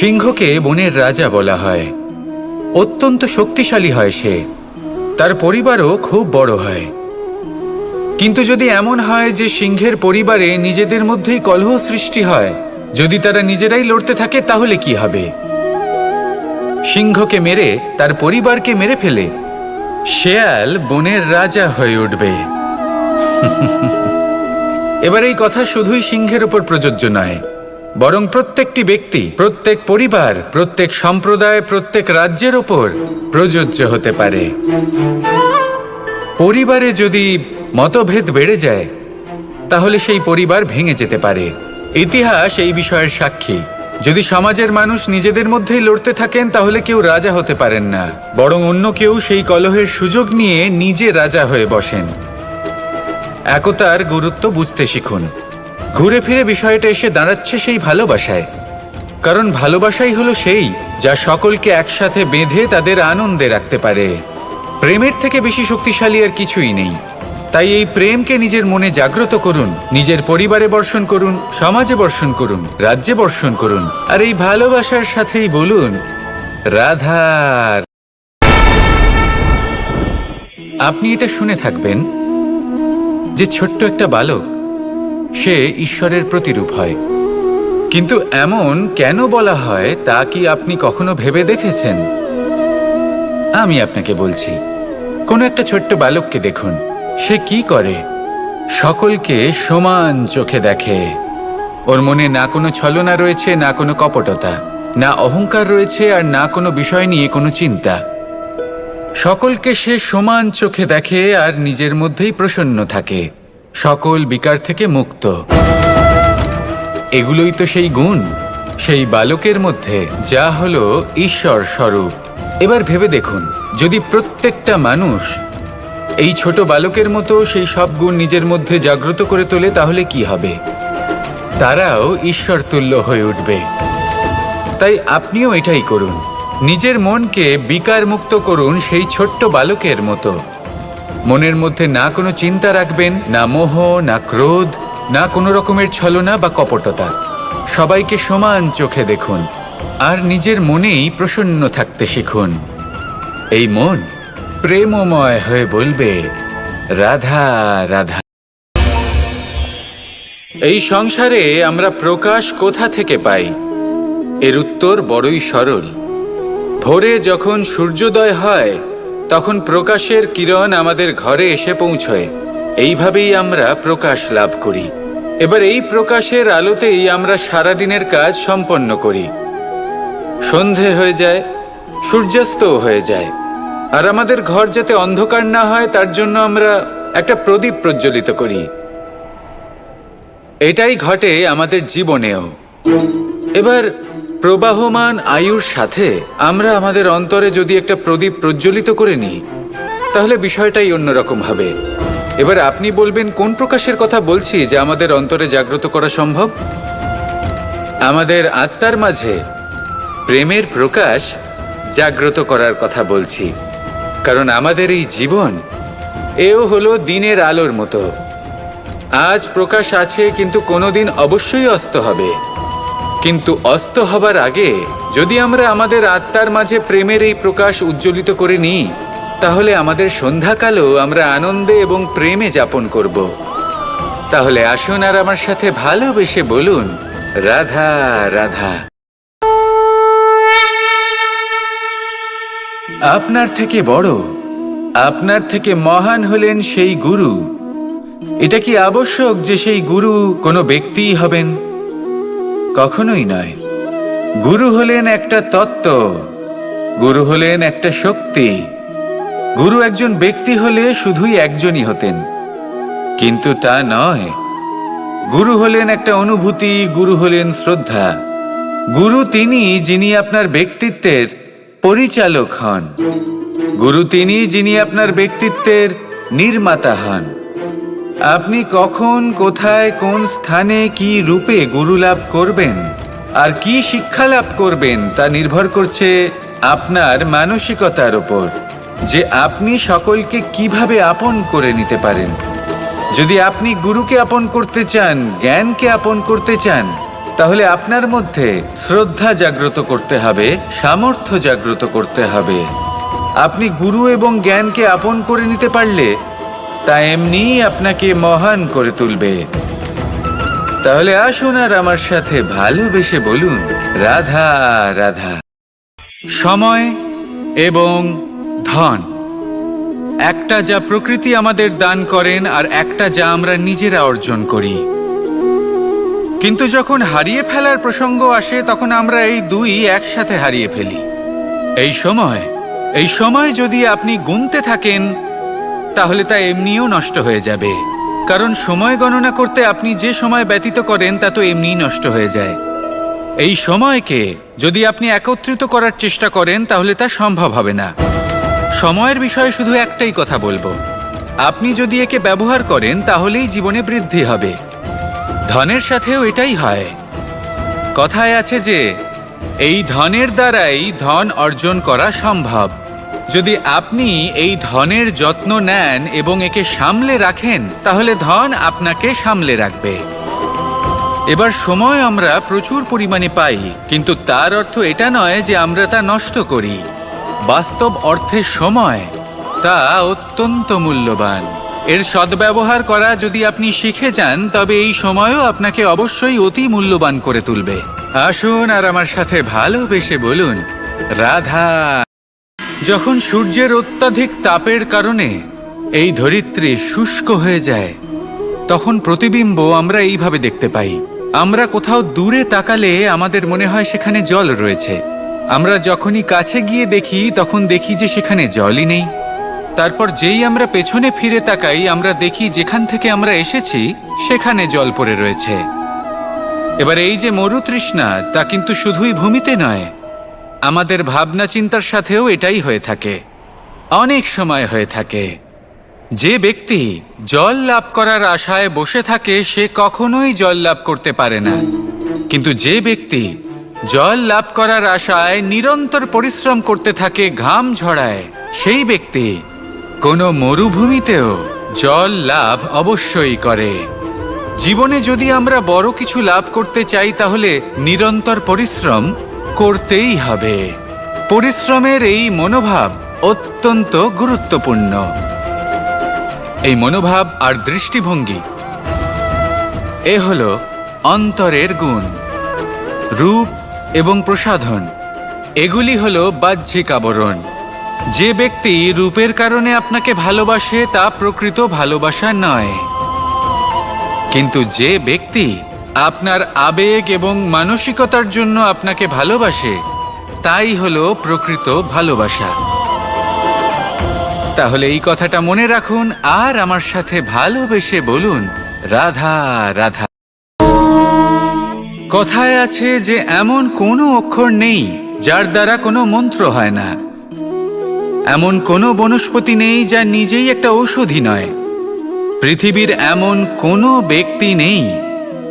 সিংহকে বনের রাজা বলা হয়। অত্যন্ত শক্তিশালী হয় সে। তার পরিবারও খুব বড় হয়। কিন্তু যদি এমন হয় যে সিংহের পরিবারে নিজেদের মধ্যেই কলহ সৃষ্টি হয়, যদি তারা নিজেরাই লড়তে থাকে, তাহলে কি হবে? সিংহকে মেরে, তার পরিবারকে মেরে ফেলে, শেয়াল বনের রাজা হয়ে উঠবে। এবার এই কথা শুধুই সিংহের উপর প্রযোজ্য নয় বরং প্রত্যেকটি ব্যক্তি, প্রত্যেক পরিবার, প্রত্যেক সম্প্রদায়, প্রত্যেক রাজ্যের ওপর প্রযোজ্য হতে পারে। পরিবারে যদি মতভেদ বেড়ে যায়, তাহলে সেই পরিবার ভেঙে যেতে পারে। ইতিহাস এই বিষয়ের সাক্ষী। যদি সমাজের মানুষ নিজেদের মধ্যেই লড়তে থাকেন, তাহলে কেউ রাজা হতে পারেন না। বরং অন্য কেউ সেই কলহের সুযোগ নিয়ে নিজে রাজা হয়ে বসেন। একতার গুরুত্ব বুঝতে শিখুন। ঘুরে ফিরে বিষয়টা এসে দাঁড়াচ্ছে সেই ভালোবাসায়। কারণ ভালোবাসাই হলো সেই যা সকলকে একসাথে বেঁধে তাদের আনন্দে রাখতে পারে। প্রেমের থেকে বেশি শক্তিশালী আর কিছুই নেই। তাই এই প্রেমকে নিজের মনে জাগ্রত করুন, নিজের পরিবারে বর্ষণ করুন, সমাজে বর্ষণ করুন, রাজ্যে বর্ষণ করুন, আর এই ভালোবাসার সাথেই বলুন রাধার আপনি এটা শুনে থাকবেন যে ছোট্ট একটা বালক সে ঈশ্বরের প্রতিরূপ হয়। কিন্তু এমন কেন বলা হয় তা কি আপনি কখনো ভেবে দেখেছেন? আমি আপনাকে বলছি, কোনো একটা ছোট্ট বালককে দেখুন, সে কি করে? সকলকে সমান চোখে দেখে। ওর মনে না কোনো ছলনা রয়েছে, না কোনো কপটতা, না অহংকার রয়েছে, আর না কোনো বিষয় নিয়ে কোনো চিন্তা। সকলকে সে সমান চোখে দেখে আর নিজের মধ্যেই প্রসন্ন থাকে। সকল বিকার থেকে মুক্ত। এগুলোই তো সেই গুণ, সেই বালকের মধ্যে, যা হলো ঈশ্বর স্বরূপ। এবার ভেবে দেখুন, যদি প্রত্যেকটা মানুষ এই ছোট বালকের মতো সেই সব গুণ নিজের মধ্যে জাগ্রত করে তোলে, তাহলে কি হবে? তারাও ঈশ্বর তুল্য হয়ে উঠবে। তাই আপনিও এটাই করুন। নিজের মনকে বিকার মুক্ত করুন সেই ছোট্ট বালকের মতো। মনের মধ্যে না কোনো চিন্তা রাখবেন, না মোহ, না ক্রোধ, না কোনো রকমের ছলনা বা কপটতা। সবাইকে সমান চোখে দেখুন, আর নিজের মনেই প্রসন্ন থাকতে শিখুন। এই মন প্রেমময় হয়ে বলবে, রাধা রাধা। এই সংসারে আমরা প্রকাশ কোথা থেকে পাই? এর উত্তর বড়ই সরল। ভোরে যখন সূর্যোদয় হয় তখন প্রকাশের কিরণ আমাদের ঘরে এসে পৌঁছয়। এইভাবেই আমরা প্রকাশ লাভ করি। এবার এই প্রকাশের আলোতেই আমরা সারাদিনের কাজ সম্পন্ন করি। সন্ধে হয়ে যায়, সূর্যাস্তও হয়ে যায়। আর আমাদের ঘর যাতে অন্ধকার না হয়, তার জন্য আমরা একটা প্রদীপ প্রজ্বলিত করি। এটাই ঘটে আমাদের জীবনেও। এবার প্রবাহমান আয়ুর সাথে আমরা আমাদের অন্তরে যদি একটা প্রদীপ প্রজ্বলিত করে নিই, তাহলে বিষয়টাই অন্যরকম হবে। এবার আপনি বলবেন, কোন প্রকাশের কথা বলছি যা আমাদের অন্তরে জাগ্রত করা সম্ভব? আমাদের আত্মার মাঝে প্রেমের প্রকাশ জাগ্রত করার কথা বলছি। কারণ আমাদের এই জীবন, এও হলো দিনের আলোর মতো। আজ প্রকাশ আছে, কিন্তু কোনোদিন অবশ্যই অস্ত হবে। কিন্তু অস্ত হবার আগে যদি আমরা আমাদের আত্মার মাঝে প্রেমের এই প্রকাশ উজ্জ্বলিত করে নিই, তাহলে আমাদের সন্ধ্যাকালও আমরা আনন্দে এবং প্রেমে যাপন করব। তাহলে আসুন আর আমার সাথে ভালোবেসে বলুন, রাধা রাধা। আপনার থেকে বড়, আপনার থেকে মহান হলেন সেই গুরু। এটা কি আবশ্যক যে সেই গুরু কোনো ব্যক্তিই হবেন? কখনোই নয়। গুরু হলেন একটা তত্ত্ব, গুরু হলেন একটা শক্তি। গুরু একজন ব্যক্তি হলে শুধুই একজনই হতেন। কিন্তু তা নয়। গুরু হলেন একটা অনুভূতি, গুরু হলেন শ্রদ্ধা। গুরু তিনি যিনি আপনার ব্যক্তিত্বের পরিচালক হন। গুরু তিনি যিনি আপনার ব্যক্তিত্বের নির্মাতা হন। আপনি কখন, কোথায়, কোন স্থানে কি রূপে গুরু লাভ করবেন? আর কি শিক্ষা লাভ করবেন তা নির্ভর করছে আপনার মানসিকতার ওপর যে আপনি সকলকে কীভাবে আপন করে নিতে পারেন। যদি আপনি গুরুকে আপন করতে চান, জ্ঞানকে আপন করতে চান, তাহলে আপনার মধ্যে শ্রদ্ধা জাগ্রত করতে হবে, সামর্থ্য জাগ্রত করতে হবে। আপনি গুরু এবং জ্ঞানকে আপন করে নিতে পারলে তা এমনিই আপনাকে মহান করে তুলবে। তাহলে আসুন আর আমার সাথে ভালোবেসে বলুন, রাধা রাধা। সময় এবং ধন। একটা যা প্রকৃতি আমাদের দান করেন আর একটা যা আমরা নিজেরা অর্জন করি। কিন্তু যখন হারিয়ে ফেলার প্রসঙ্গ আসে, তখন আমরা এই দুই একসাথে হারিয়ে ফেলি। এই সময় এই সময় যদি আপনি গুনতে থাকেন তাহলে তা এমনিও নষ্ট হয়ে যাবে। কারণ সময় গণনা করতে আপনি যে সময় ব্যতীত করেন, তা তো এমনিই নষ্ট হয়ে যায়। এই সময়কে যদি আপনি একত্রিত করার চেষ্টা করেন, তাহলে তা সম্ভব হবে না। সময়ের বিষয়ে শুধু একটাই কথা বলব। আপনি যদি একে ব্যবহার করেন, তাহলেই জীবনে বৃদ্ধি হবে। ধনের সাথেও এটাই হয়। কথায় আছে যে, এই ধনের দ্বারাই ধন অর্জন করা সম্ভব। যদি আপনি এই ধনের যত্ন নেন এবং একে সামলে রাখেন, তাহলে ধন আপনাকে সামলে রাখবে। এবার সময় আমরা প্রচুর পরিমাণে পাই, কিন্তু তার অর্থ এটা নয় যে আমরা তা নষ্ট করি। বাস্তব অর্থে সময়, তা অত্যন্ত মূল্যবান। এর সদ্ব্যবহার করা যদি আপনি শিখে যান, তবে এই সময়ও আপনাকে অবশ্যই অতি মূল্যবান করে তুলবে। আসুন আর আমার সাথে ভালোবেসে বলুন, রাধা যখন সূর্যের অত্যাধিক তাপের কারণে এই ধরিত্রী শুষ্ক হয়ে যায়, তখন প্রতিবিম্ব আমরা এইভাবে দেখতে পাই। আমরা কোথাও দূরে তাকালে আমাদের মনে হয় সেখানে জল রয়েছে। আমরা যখনই কাছে গিয়ে দেখি, তখন দেখি যে সেখানে জলই নেই। তারপর যেই আমরা পেছনে ফিরে তাকাই, আমরা দেখি যেখান থেকে আমরা এসেছি, সেখানে জল পড়ে রয়েছে। এবার এই যে মরুতৃষ্ণা, তা কিন্তু শুধুই ভূমিতে নয় আমাদের ভাবনা চিন্তার সাথেও এটাই হয়ে থাকে। অনেক সময় হয়ে থাকে। যে ব্যক্তি জল লাভ করার আশায় বসে থাকে, সে কখনোই জল লাভ করতে পারে না। কিন্তু যে ব্যক্তি জল লাভ করার আশায় নিরন্তর পরিশ্রম করতে থাকে, ঘাম ঝড়ায় সেই ব্যক্তি কোনো মরুভূমিতেও জল লাভ অবশ্যই করে। জীবনে যদি আমরা বড় কিছু লাভ করতে চাই, তাহলে নিরন্তর পরিশ্রম করতেই হবে। পরিশ্রমের এই মনোভাব অত্যন্ত গুরুত্বপূর্ণ। এই মনোভাব আর দৃষ্টিভঙ্গি, এ হল অন্তরের গুণ, রূপ এবং প্রসাধন। এগুলি হল বাহ্যিক আবরণ। যে ব্যক্তি রূপের কারণে আপনাকে ভালোবাসে তা প্রকৃত ভালোবাসা নয়। কিন্তু যে ব্যক্তি আপনার আবেগ এবং মানসিকতার জন্য আপনাকে ভালোবাসে, তাই হলো প্রকৃত ভালোবাসা। তাহলে এই কথাটা মনে রাখুন, আর আমার সাথে ভালোবেসে বলুন, রাধা রাধা। কথায় আছে যে এমন কোনো অক্ষর নেই, যার দ্বারা কোনো মন্ত্র হয় না। এমন কোনো বনস্পতি নেই, যা নিজেই একটা ঔষধি নয়। পৃথিবীর এমন কোনো ব্যক্তি নেই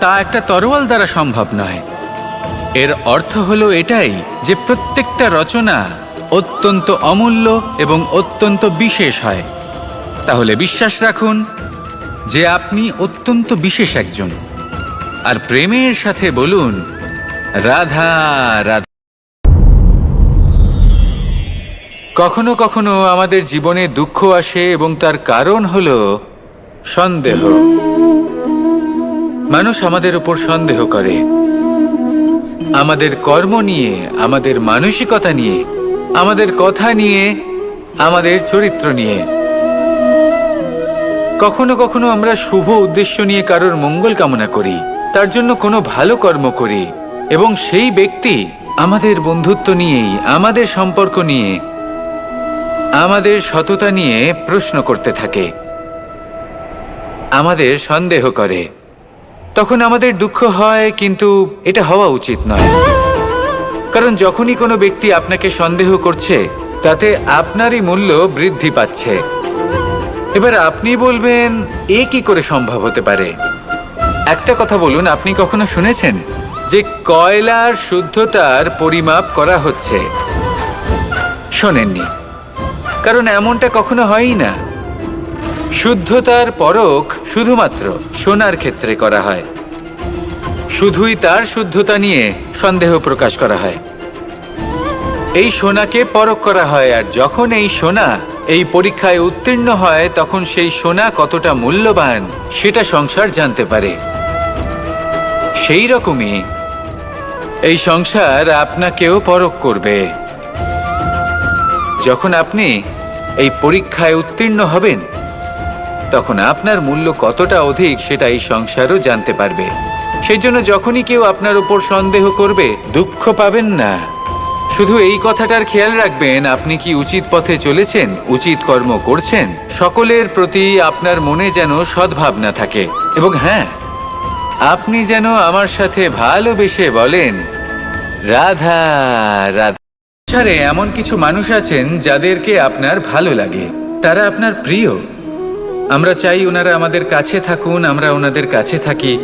তা একটা তরোয়াল দ্বারা সম্ভব নয়। এর অর্থ হলো এটাই যে প্রত্যেকটা রচনা অত্যন্ত অমূল্য এবং অত্যন্ত বিশেষ হয়। তাহলে বিশ্বাস রাখুন যে আপনি অত্যন্ত বিশেষ একজন। আর প্রেমের সাথে বলুন, রাধা রাধা। কখনো কখনো আমাদের জীবনে দুঃখ আসে এবং তার কারণ হল সন্দেহ। মানুষ আমাদের উপর সন্দেহ করে। আমাদের কর্ম নিয়ে, আমাদের মানসিকতা নিয়ে, আমাদের কথা নিয়ে, আমাদের চরিত্র নিয়ে। কখনো কখনো আমরা শুভ উদ্দেশ্য নিয়ে কারোর মঙ্গল কামনা করি, তার জন্য কোনো ভালো কর্ম করি, এবং সেই ব্যক্তি আমাদের বন্ধুত্ব নিয়েই, আমাদের সম্পর্ক নিয়ে, আমাদের সততা নিয়ে প্রশ্ন করতে থাকে। আমাদের সন্দেহ করে। তখন আমাদের দুঃখ হয়, কিন্তু এটা হওয়া উচিত নয়। কারণ যখনই কোনো ব্যক্তি আপনাকে সন্দেহ করছে, তাতে আপনারই মূল্য বৃদ্ধি পাচ্ছে। এবার আপনি বলবেন, এ কি করে সম্ভব হতে পারে? একটা কথা বলুন, আপনি কখনো শুনেছেন যে কয়লার শুদ্ধতার পরিমাপ করা হচ্ছে? শোনেননি। কারণ এমনটা কখনো হয়ই না। শুদ্ধতার পরখ শুধুমাত্র সোনার ক্ষেত্রে করা হয়। শুধুই তার শুদ্ধতা নিয়ে সন্দেহ প্রকাশ করা হয়। এই সোনাকে পরখ করা হয় আর যখন এই সোনা এই পরীক্ষায় উত্তীর্ণ হয়, তখন সেই সোনা কতটা মূল্যবান সেটা সংসার জানতে পারে। সেই রকমই এই সংসার আপনাকেও পরখ করবে। যখন আপনি এই পরীক্ষায় উত্তীর্ণ হবেন তখন আপনার মূল্য কতটা অধিক সেটা এই সংসারও জানতে পারবে। সেই জন্য যখনই কেউ আপনার উপর সন্দেহ করবে, দুঃখ পাবেন না। শুধু এই কথাটার খেয়াল রাখবেন, আপনি কি উচিত পথে চলেছেন, উচিত কর্ম করছেন? সকলের প্রতি আপনার মনে যেন সদ্ভাবনা থাকে। এবং হ্যাঁ আপনি যেন আমার সাথে ভালোবেসে বলেন, রাধা রাধা। এমন কিছু মানুষ আছেন যাদেরকে আপনার ভালো লাগে। তারা আপনার প্রিয়। আমরা চাই ওনারা আমাদের কাছে থাকুন, আমরা ওনাদের কাছে থাকি।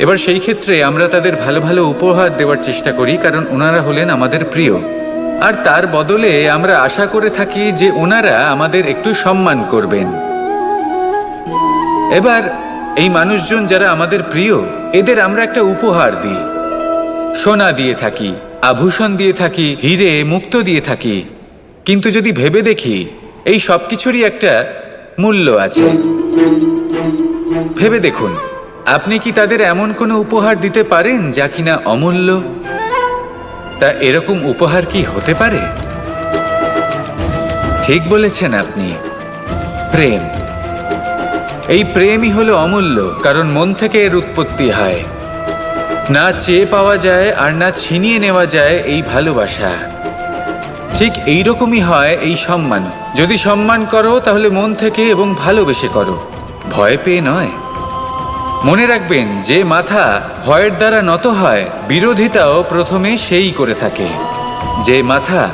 এবার সেই ক্ষেত্রে আমরা তাদের ভালো ভালো উপহার দেওয়ার চেষ্টা করি, কারণ ওনারা হলেন আমাদের প্রিয়। আর তার বদলে আমরা আশা করে থাকি যে ওনারা আমাদের একটু সম্মান করবেন। এবার এই মানুষজন যারা আমাদের প্রিয়, এদের আমরা একটা উপহার দিই। সোনা দিয়ে থাকি, আভূষণ দিয়ে থাকি, হিরে মুক্ত দিয়ে থাকি। কিন্তু যদি ভেবে দেখি, এই সব কিছুরই একটা মূল্য আছে। ভেবে দেখুন, আপনি কি তাদের এমন কোনো উপহার দিতে পারেন যা কিনা অমূল্য? তা এরকম উপহার কি হতে পারে? ঠিক বলেছেন আপনি। প্রেম। এই প্রেমই হলো অমূল্য, কারণ মন থেকে এর উৎপত্তি হয়। না চেয়ে পাওয়া যায় আর না ছিনিয়ে নেওয়া যায় এই ভালোবাসা। ঠিক এই রকমই হয় এই সম্মান। যদি সম্মান করো, তাহলে মন থেকে এবং ভালোবেসে করো। ভয় পেয়ে নয়। মনে রাখবেন, যে মাথা ভয়ের দ্বারা নত হয়, বিরোধিতাও প্রথমে সেই করে থাকে। যে মাথা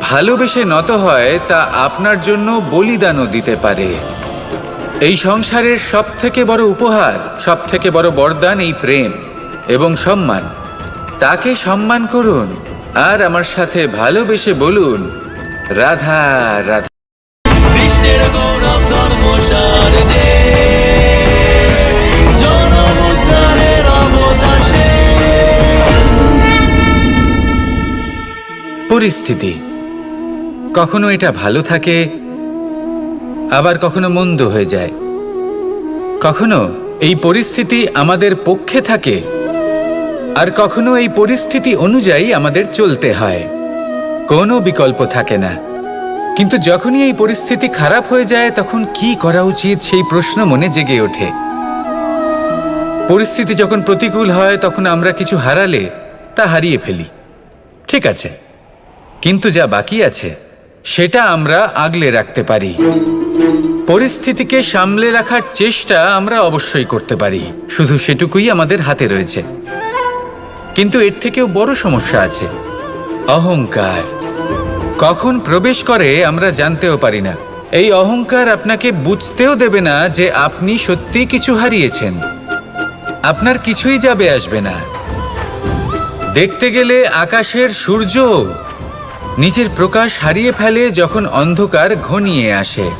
ভালোবেসে নত হয়, তা আপনার জন্য বলিদানও দিতে পারে। এই সংসারের সব থেকে বড় উপহার সব থেকে বড় বরদান এই প্রেম এবং সম্মান। তাকে সম্মান করুন। আর আমার সাথে ভালোবেসে বলুন রাধা রাধা। কৃষ্ণের গৌরব যে। পরিস্থিতি। কখনো এটা ভালো থাকে আবার কখনো মন্দ হয়ে যায়। কখনো এই পরিস্থিতি আমাদের পক্ষে থাকে। আর কখনো এই পরিস্থিতি অনুযায়ী আমাদের চলতে হয়। কোনো বিকল্প থাকে না। কিন্তু যখনই এই পরিস্থিতি খারাপ হয়ে যায়, তখন কি করা উচিত সেই প্রশ্ন মনে জেগে ওঠে। পরিস্থিতি যখন প্রতিকূল হয়, তখন আমরা কিছু হারালে তা হারিয়ে ফেলি। ঠিক আছে। কিন্তু যা বাকি আছে, সেটা আমরা আগলে রাখতে পারি। পরিস্থিতিকে সামলে রাখার চেষ্টা আমরা অবশ্যই করতে পারি। শুধু সেটুকুই আমাদের হাতে রয়েছে। কিন্তু এর থেকেও বড় সমস্যা আছে। অহংকার। কখন প্রবেশ করে আমরা জানতেও পারি না। এই অহংকার আপনাকে বুঝতেও দেবে না যে আপনি সত্যি কিছু হারিয়েছেন। আপনার কিছুই যাবে আসবে না। দেখতে গেলে আকাশের সূর্য নিজের প্রকাশ হারিয়ে ফেলে যখন অন্ধকার ঘনিয়ে আসে।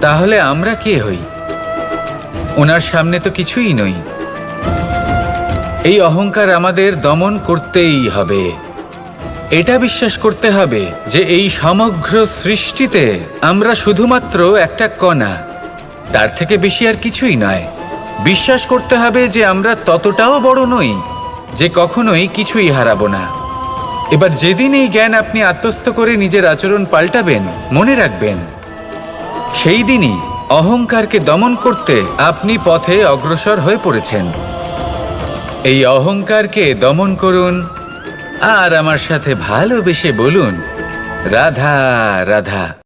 তাহলে আমরা কে হই? ওনার সামনে তো কিছুই নই। এই অহংকার আমাদের দমন করতেই হবে। এটা বিশ্বাস করতে হবে যে এই সমগ্র সৃষ্টিতে আমরা শুধুমাত্র একটা কণা। তার থেকে বেশি আর কিছুই নয়। বিশ্বাস করতে হবে যে আমরা ততটাও বড় নই যে কখনোই কিছুই হারাবো না। এবার যেদিন এই জ্ঞান আপনি আত্মস্থ করে নিজের আচরণ পাল্টাবেন, মনে রাখবেন। সেই দিনই অহংকারকে দমন করতে আপনি পথে অগ্রসর হয়ে পড়েছেন। এই অহংকারকে দমন করুন আর আমার সাথে ভালোবেসে বলুন রাধা রাধা।